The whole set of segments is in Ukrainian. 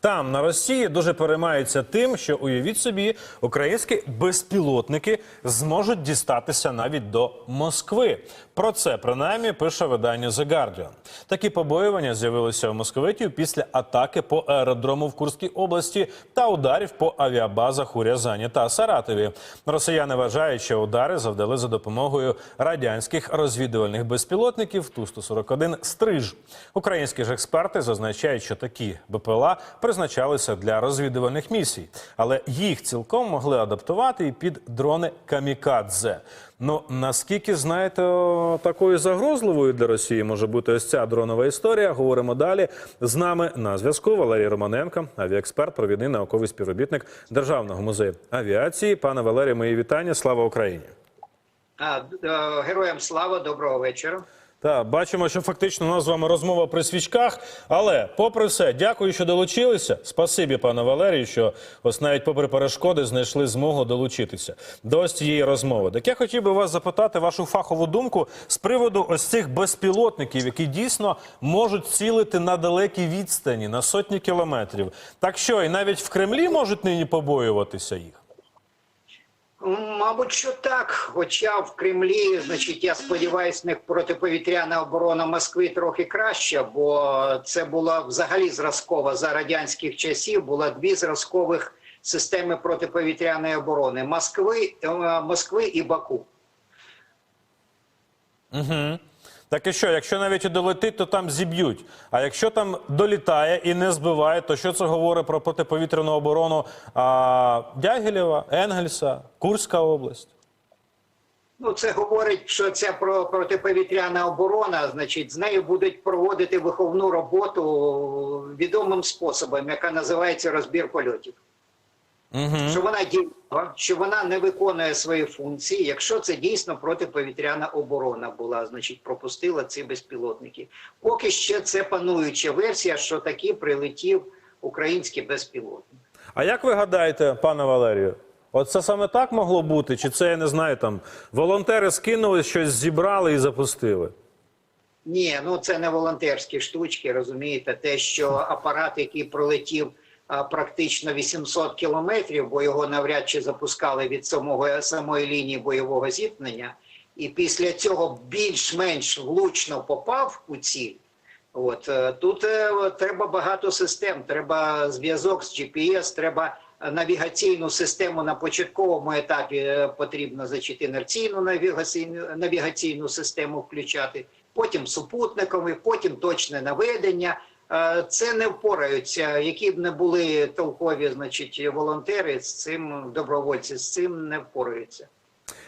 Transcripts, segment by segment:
Там на Росії дуже переймаються тим, що уявіть собі, українські безпілотники зможуть дістатися навіть до Москви. Про це принаймні пише видання The Guardian. Такі побоювання з'явилися у московитів після атаки по аеродрому в Курській області та ударів по авіабазах у Рязані та Саратові. Росіяни вважають, що удари завдали за допомогою радянських розвідувальних безпілотників Ту-141 «Стриж». Українські ж експерти зазначають, що такі БПЛА призначалися для розвідувальних місій, але їх цілком могли адаптувати і під дрони камікадзе. Ну наскільки знаєте, такою загрозливою для Росії може бути ось ця дронова історія? Говоримо далі. З нами на зв'язку Валерій Романенко, авіаексперт, провідний науковий співробітник Державного музею авіації. Пане Валерій, мої вітання. Слава Україні! Е, Героям слава, доброго вечора. Так, бачимо, що фактично у нас з вами розмова при свічках. Але, попри все, дякую, що долучилися. Спасибі, пане Валерію, що ось навіть попри перешкоди знайшли змогу долучитися до ось цієї розмови. Так я хотів би вас запитати вашу фахову думку з приводу ось цих безпілотників, які дійсно можуть цілити на далекій відстані, на сотні кілометрів. Так що і навіть в Кремлі можуть нині побоюватися їх. Мабуть, що так. Хоча в Кремлі, значить, я сподіваюся, них протиповітряна оборона Москви трохи краща, бо це була взагалі зразкова за радянських часів. Була дві зразкових системи протиповітряної оборони Москви, е, Москви і Баку. Угу. Так і що, якщо навіть і долетить, то там зіб'ють. А якщо там долітає і не збиває, то що це говорить про протиповітряну оборону а, Дягілєва, Енгельса, Курська область? Ну, це говорить, що ця про протиповітряна оборона, значить, з нею будуть проводити виховну роботу відомим способом, яка називається розбір польотів. Угу. Що вона дієва, що вона не виконує свої функції. Якщо це дійсно протиповітряна оборона була, значить пропустила ці безпілотники. Поки ще це пануюча версія, що таки прилетів український безпілотник. А як ви гадаєте, пане Валерію? От це саме так могло бути? Чи це я не знаю, там волонтери скинули, щось зібрали і запустили? Ні, ну це не волонтерські штучки, розумієте, те, що апарат, який пролетів практично 800 кілометрів, бо його навряд чи запускали від самого самої лінії бойового зіткнення, і після цього більш-менш влучно попав у ціль. От е, тут е, треба багато систем. Треба зв'язок з GPS, треба навігаційну систему на початковому етапі е, потрібно значить, інерційну навігаційну, навігаційну систему включати, потім супутникові, потім точне наведення. Е, Це не впораються, які б не були толкові, значить, волонтери з цим добровольці з цим не впораються.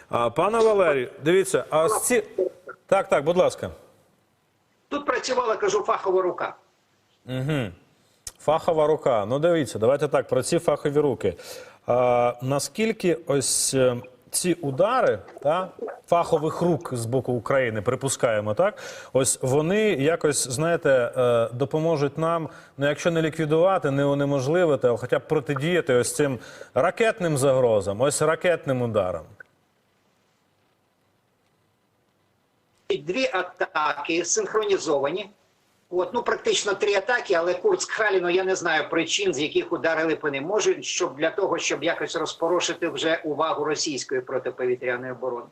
А, пане Валерію, дивіться, а ось ці. Так, так, будь ласка. Тут працювала, кажу, фахова рука. Угу. Фахова рука. Ну, дивіться, давайте так, про ці фахові руки. А, наскільки ось е, ці удари та, фахових рук з боку України, припускаємо, так? Ось вони якось, знаєте, е, допоможуть нам, ну, якщо не ліквідувати, не унеможливити, а хоча б протидіяти ось цим ракетним загрозам, ось ракетним ударам. дві атаки синхронізовані. От, ну, практично три атаки, але Курск Халіно я не знаю причин, з яких ударили по ним. Може, щоб для того, щоб якось розпорошити вже увагу російської протиповітряної оборони.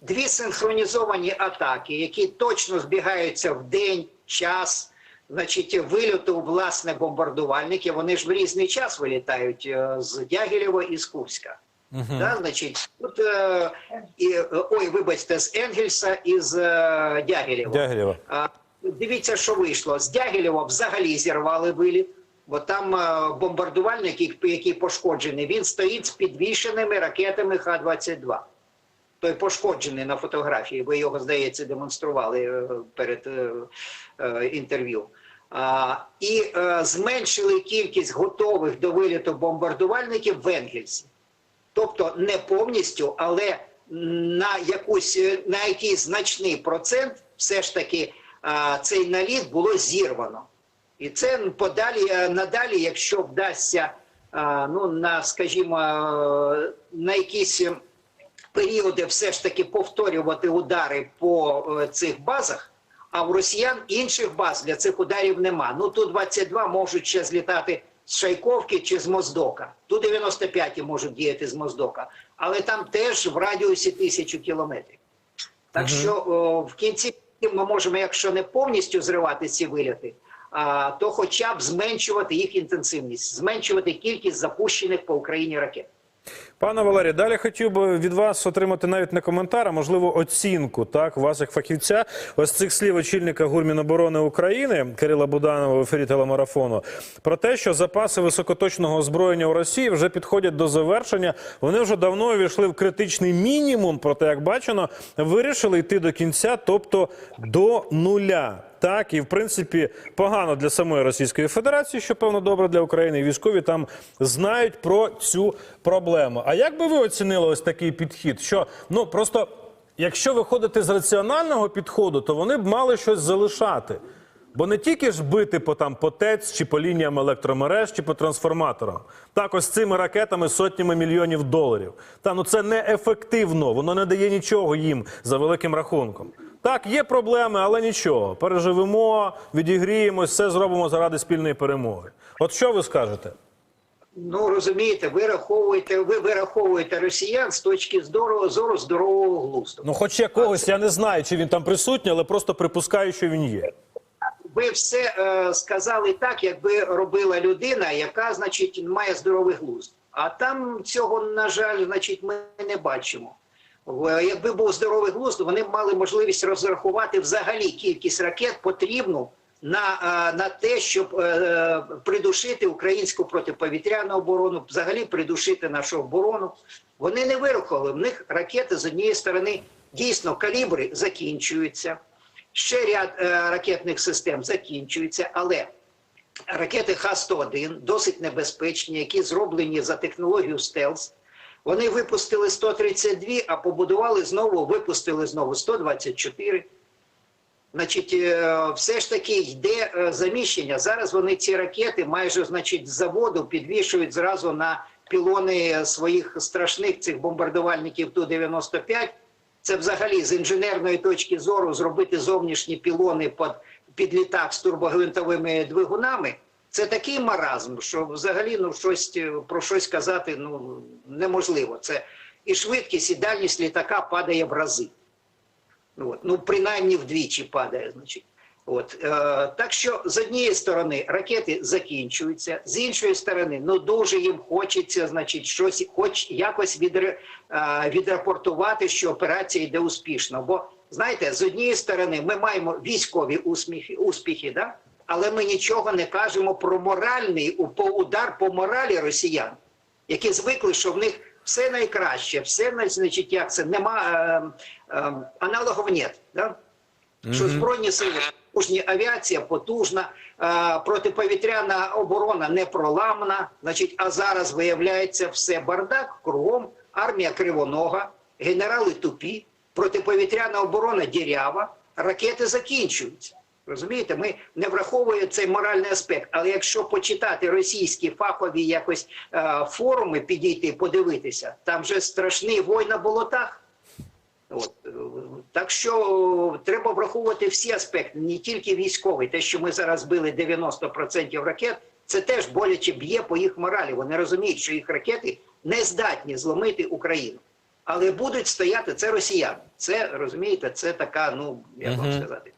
Дві синхронізовані атаки, які точно збігаються в день, час, значить, вильоту власне бомбардувальники. Вони ж в різний час вилітають е, з Дягілєва і з Курська. Да, значить, тут е, і, е, ой, вибачте, з Енгельса і з е, Дягілєва. Дягілєва. Дивіться, що вийшло. З Дягілєва взагалі зірвали виліт, бо там е, бомбардувальник, який, пошкоджений, він стоїть з підвішеними ракетами Х-22. Той пошкоджений на фотографії. Ви його, здається, демонстрували е, перед е, інтерв'ю. І зменшили кількість готових до виліту бомбардувальників в Енгельсі. Тобто не повністю, але на якусь на якийсь значний процент все ж таки цей наліт було зірвано. І це подалі е, надалі, якщо вдасться ну на скажімо е, на якісь періоди все ж таки повторювати удари по е, цих базах. А в росіян інших баз для цих ударів нема. Ну ту 22 можуть ще злітати з Шайковки чи з Моздока. Ту 95 можуть діяти з Моздока, але там теж в радіусі тисячу кілометрів. Так що о, в кінці ми можемо, якщо не повністю зривати ці виліти, то хоча б зменшувати їх інтенсивність, зменшувати кількість запущених по Україні ракет. Пане Валерій, далі хотів би від вас отримати навіть не коментар, а можливо оцінку так вас як фахівця. Ось цих слів очільника Гурміноборони України Кирила Буданова в ефірі телемарафону про те, що запаси високоточного озброєння у Росії вже підходять до завершення. Вони вже давно увійшли в критичний мінімум. Проте, як бачено, вирішили йти до кінця, тобто до нуля. Так, і в принципі погано для самої Російської Федерації, що певно добре для України. І військові там знають про цю проблему. А як би ви оцінили ось такий підхід? Що ну просто якщо виходити з раціонального підходу, то вони б мали щось залишати. Бо не тільки ж бити по там по ТЕЦ, чи по лініям електромереж, чи по трансформаторам. Так, ось цими ракетами сотнями мільйонів доларів. Та ну це неефективно, воно не дає нічого їм за великим рахунком. Так, є проблеми, але нічого. Переживемо, відігріємось, все зробимо заради спільної перемоги. От що ви скажете? Ну розумієте, ви раховуєте, ви вираховуєте росіян з точки зору, зору здорового глузду. Ну, хоч якогось, я не знаю, чи він там присутній, але просто припускаю, що він є. ви все е, сказали так, якби робила людина, яка, значить, має здоровий глузд. А там цього, на жаль, значить, ми не бачимо. В- Якби був здоровий глузд, вони мали можливість розрахувати взагалі кількість ракет потрібну на, е, на те, щоб е, придушити українську протиповітряну оборону, взагалі придушити нашу оборону. Вони не вирахували. В них ракети з однієї сторони дійсно калібри закінчуються. Ще ряд е, ракетних систем закінчується, але ракети Х-101 досить небезпечні, які зроблені за технологією стелс. Вони випустили 132, а побудували знову, випустили знову 124. Значить, е, все ж таки йде е, заміщення. Зараз вони ці ракети майже значить, з заводу підвішують зразу на пілони своїх страшних цих бомбардувальників Ту-95. Це взагалі з інженерної точки зору зробити зовнішні пілони під, під літак з турбогвинтовими двигунами. Це такий маразм, що взагалі ну щось е, про щось казати ну неможливо. Це і швидкість, і дальність літака падає в рази. От. Ну, принаймні вдвічі падає, значить. От, е, так що з однієї сторони ракети закінчуються, з іншої сторони, ну дуже їм хочеться, значить, щось, хоч якось відре, е, відрапортувати, що операція йде успішно. Бо знаєте, з однієї сторони ми маємо військові успіхи, успіхи, да? Але ми нічого не кажемо про моральний удар по моралі росіян, які звикли, що в них все найкраще, все значить, як це нема е, е, аналогов нет. Да? Що збройні сили потужні, авіація потужна, е, протиповітряна оборона не проламана. Значить, а зараз виявляється все бардак кругом. Армія кривонога, генерали тупі, протиповітряна оборона дірява, ракети закінчуються. Розумієте, ми не враховуємо цей моральний аспект. Але якщо почитати російські фахові якось е, форуми, підійти, подивитися, там же страшний вой на болотах. От. е, Так що е, треба враховувати всі аспекти, не тільки військовий. Те, що ми зараз били 90% ракет, це теж боляче б'є по їх моралі. Вони розуміють, що їх ракети не здатні зломити Україну. Але будуть стояти це росіяни. Це розумієте, це така, ну як вам сказати.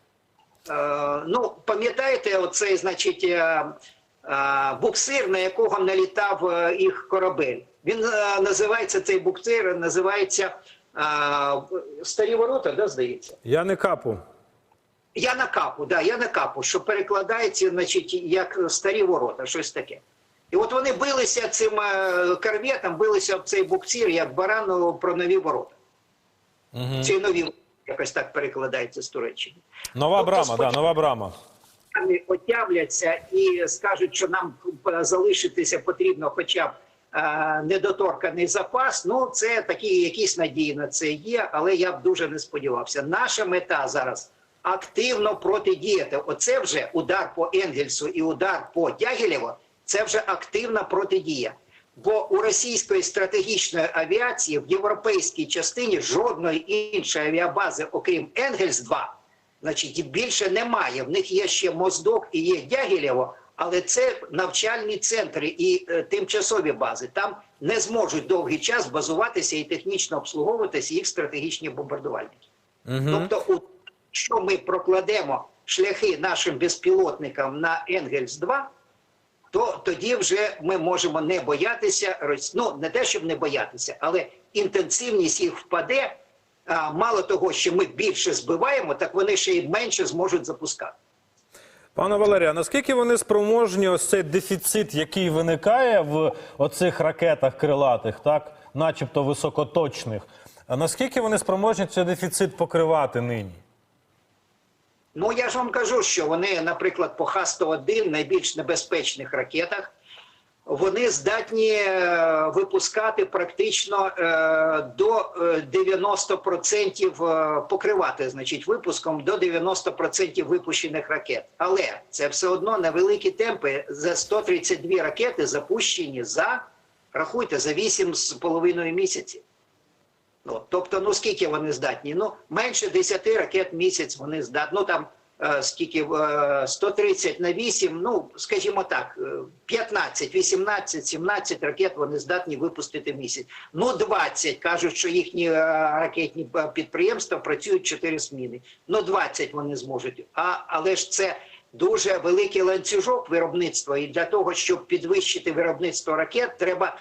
Е, ну, пам'ятаєте, оцей, значить, е, е, буксир, на якого налітав їх корабель. Він називається цей буксир, називається Старі ворота, да, здається. Я не капу. Я на капу, да, я на капу, що перекладається, значить, як старі ворота, щось таке. І от вони билися цим корветом, билися об цей буксир, як барану про нові ворота. Угу. Ці нові якось так перекладається з Туреччини. Нова Тобто брама, спочатку- да, нова брама. Вони отямляться і скажуть, що нам залишитися потрібно хоча б е, недоторканий запас. Ну, це такі якісь надії на це є, але я б дуже не сподівався. Наша мета зараз активно протидіяти. Оце вже удар по Енгельсу і удар по Дягілєву – це вже активна протидія. Бо у російської стратегічної авіації в європейській частині жодної іншої авіабази, окрім Енгельс 2 значить більше немає. В них є ще Моздок і є Дягілєво, Але це навчальні центри і е, тимчасові бази. Там не зможуть довгий час базуватися і технічно обслуговуватися їх стратегічні бомбардувальники. Тобто, у- якщо ми прокладемо шляхи нашим безпілотникам на Енгельс 2 то тоді вже ми можемо не боятися ну не те, щоб не боятися, але інтенсивність їх впаде. А мало того, що ми більше збиваємо, так вони ще й менше зможуть запускати. Пане Валерія, наскільки вони спроможні ось цей дефіцит, який виникає в оцих ракетах крилатих, так, начебто високоточних, наскільки вони спроможні цей дефіцит покривати нині? Ну я ж вам кажу, що вони, наприклад, по Х-101, найбільш небезпечних ракетах, вони здатні е, випускати практично е, до е, 90% е, покривати, значить, випуском до 90% випущених ракет. Але це все одно невеликі темпи. За 132 ракети запущені за рахуйте за 8,5 місяців. Ну, тобто, ну скільки вони здатні? Ну, менше 10 ракет місяць вони здатні. Ну там е, скільки е, 130 на 8, ну скажімо так, е, 15, 18, 17 ракет вони здатні випустити місяць. Ну 20 кажуть, що їхні е, ракетні е, підприємства працюють 4 зміни. Ну 20 вони зможуть. А але ж це дуже великий ланцюжок виробництва, і для того, щоб підвищити виробництво ракет, треба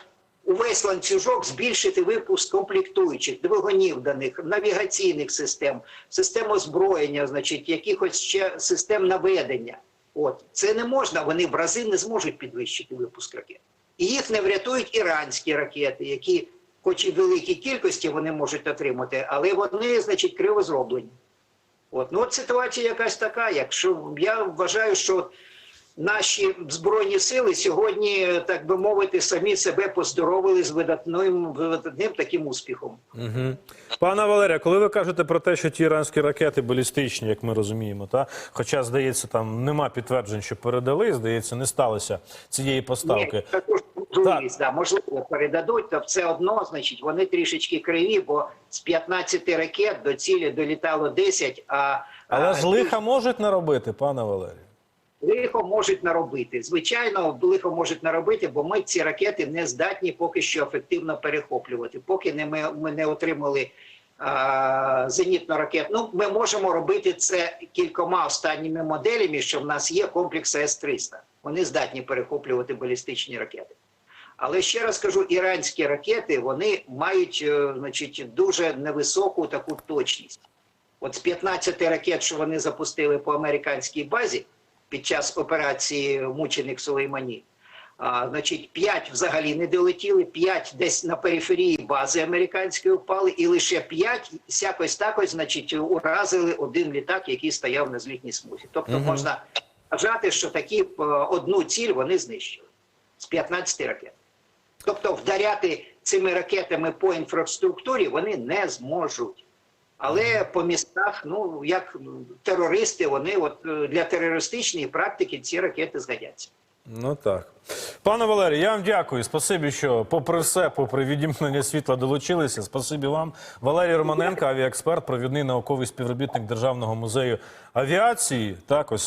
увесь ланцюжок збільшити випуск комплектуючих, двигунів даних, навігаційних систем, систем озброєння, значить, якихось ще систем наведення. От це не можна. Вони в рази не зможуть підвищити випуск ракет. І їх не врятують іранські ракети, які, хоч і в великій кількості вони можуть отримати, але вони, значить, криво зроблені. От, ну от ситуація якась така. Якщо я вважаю, що наші збройні сили сьогодні, так би мовити, самі себе поздоровили з видатним, видатним таким успіхом. Угу. Пане Валерія, коли ви кажете про те, що ті іранські ракети балістичні, як ми розуміємо, та хоча здається, там нема підтверджень, що передали, здається, не сталося цієї поставки. Ні, також можливість, да, можливо, передадуть, то все одно, значить, вони трішечки криві, бо з 15 ракет до цілі долітало 10, а Але а, ж лиха можуть наробити, пане Валерію. Лихо можуть наробити. Звичайно, лихо можуть наробити, бо ми ці ракети не здатні поки що ефективно перехоплювати. Поки не ми, ми не отримали зенітно. Ну, ми можемо робити це кількома останніми моделями, що в нас є комплекс С-300. Вони здатні перехоплювати балістичні ракети. Але ще раз кажу, іранські ракети вони мають е, значить, дуже невисоку таку точність. От з 15 ракет, що вони запустили по американській базі під час операції Мученик Сулеймані, а, значить, 5 взагалі не долетіли, 5 десь на периферії бази американської впали, і лише 5 якось такось, значить, уразили один літак, який стояв на злітній смузі. Тобто можна вважати, що такі е, одну ціль вони знищили з 15 ракет. Тобто вдаряти цими ракетами по інфраструктурі вони не зможуть. Але по містах, ну як терористи, вони от е, для терористичної практики ці ракети згодяться. Ну так. Пане Валерій, я вам дякую. Спасибі, що попри все, попри відімкнення світла долучилися. Спасибі вам. Валерій Романенко, авіаексперт, провідний науковий співробітник Державного музею авіації. Так, ось